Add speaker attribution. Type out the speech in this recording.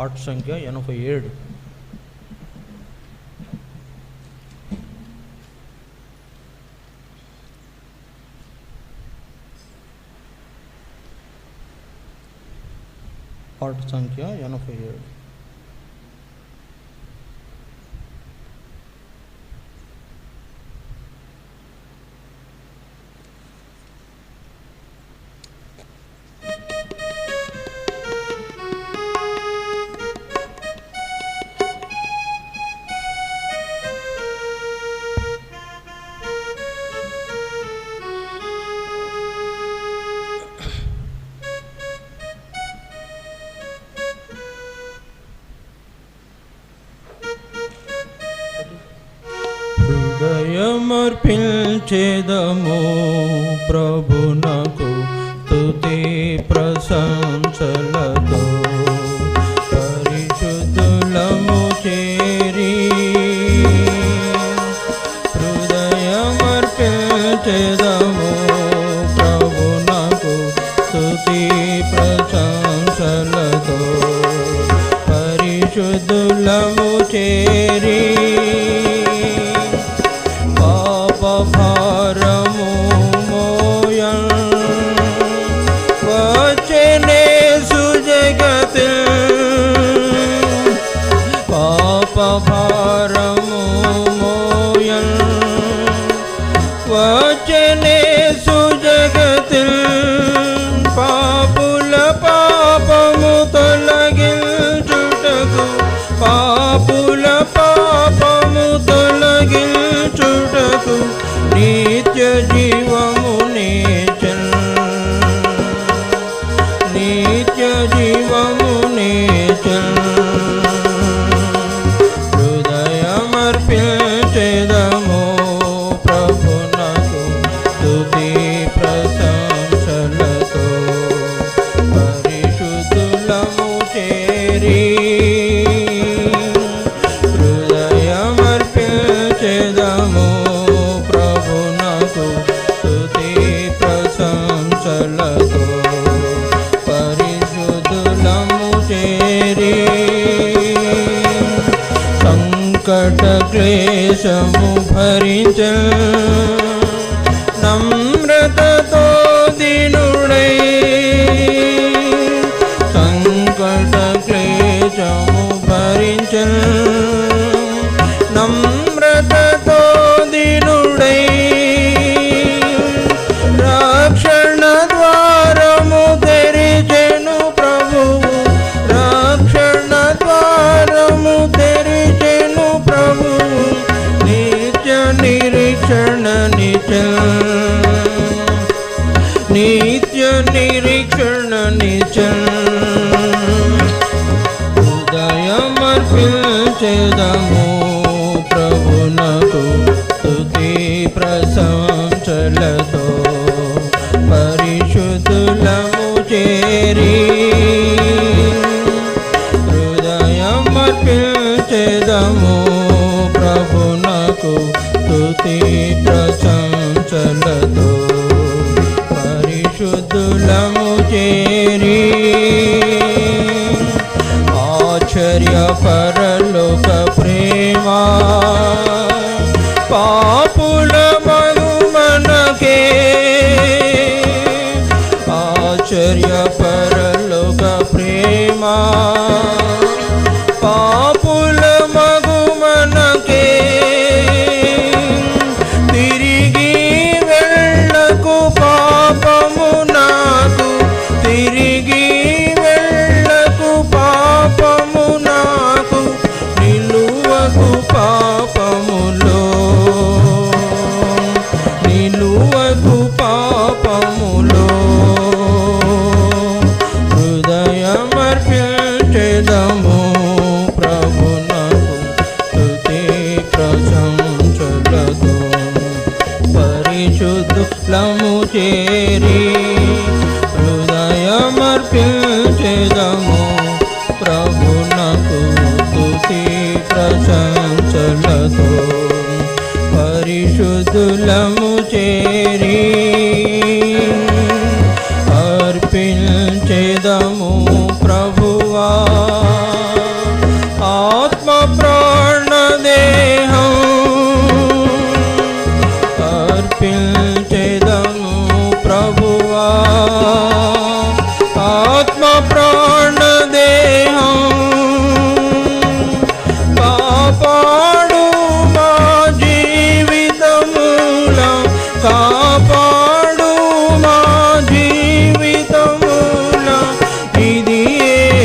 Speaker 1: పాట సంఖ్య ఎనభై ఏడు పాట సంఖ్య ఎనభై ఏడు హృదయమర్పించేదము ప్రభునకు తుతి ప్రశంసలతో చేరి సంకట క్లేశము భరించ. నమ్రతతో దినుడై సంకట నిచల్ నిత్య నిరీక్షణ నిచల్ హృదయమర్పించేదము ప్రభునకు స్తుతి ప్రశంసలతో పరిశుద్ధులము చేరి హృదయమర్పించేదము ప్రశంసలతో పరిశుద్ధులము చేరి ఆశ్చర్య పరలోక ప్రేమా నిలువకు పాపములో. నిలువకు పాపములో. హృదయమర్పించెదము ప్రభునకు స్తుతి ప్రశంసలతో. పరిశుద్ధులము చేరి హృదయమర్పించ పరిశుద్ధులము చేరి